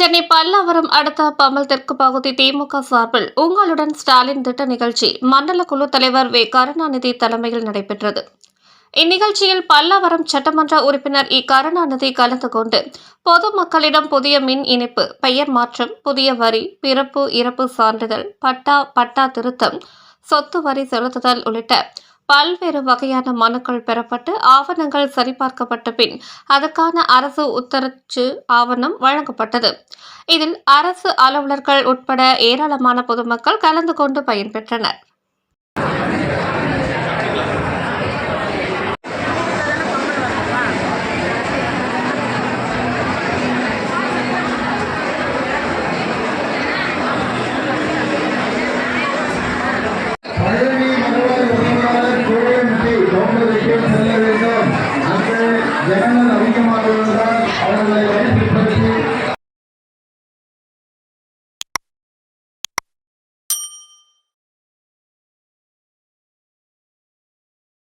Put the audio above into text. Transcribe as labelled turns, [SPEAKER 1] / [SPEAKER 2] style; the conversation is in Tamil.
[SPEAKER 1] சென்னை பல்லாவரம் அடுத்த பமல் தெற்கு பகுதி திமுக சார்பில் உங்களுடன் ஸ்டாலின் திட்ட நிகழ்ச்சி மண்டல குழு தலைவர் வே. கருணாநிதி தலைமையில் நடைபெற்றது. இந்நிகழ்ச்சியில் பல்லாவரம் சட்டமன்ற உறுப்பினர் இ. கருணாநிதி கலந்து கொண்டு பொதுமக்களிடம் புதிய மின் இணைப்பு பெயர் மாற்றம் புதிய வரி பிறப்பு இறப்பு சான்றிதழ் பட்டா பட்டா திருத்தம் சொத்து வரி செலுத்துதல் உள்ளிட்ட பல்வேறு வகையான மனுக்கள் பெறப்பட்டு ஆவணங்கள் சரிபார்க்கப்பட்ட பின் அதற்கான அரசு உத்தரச்சு ஆவணம் வழங்கப்பட்டது. இதில் அரசு அலுவலர்கள் உட்பட ஏராளமான பொதுமக்கள் கலந்து கொண்டு பயன்பெற்றனர்.
[SPEAKER 2] జగన్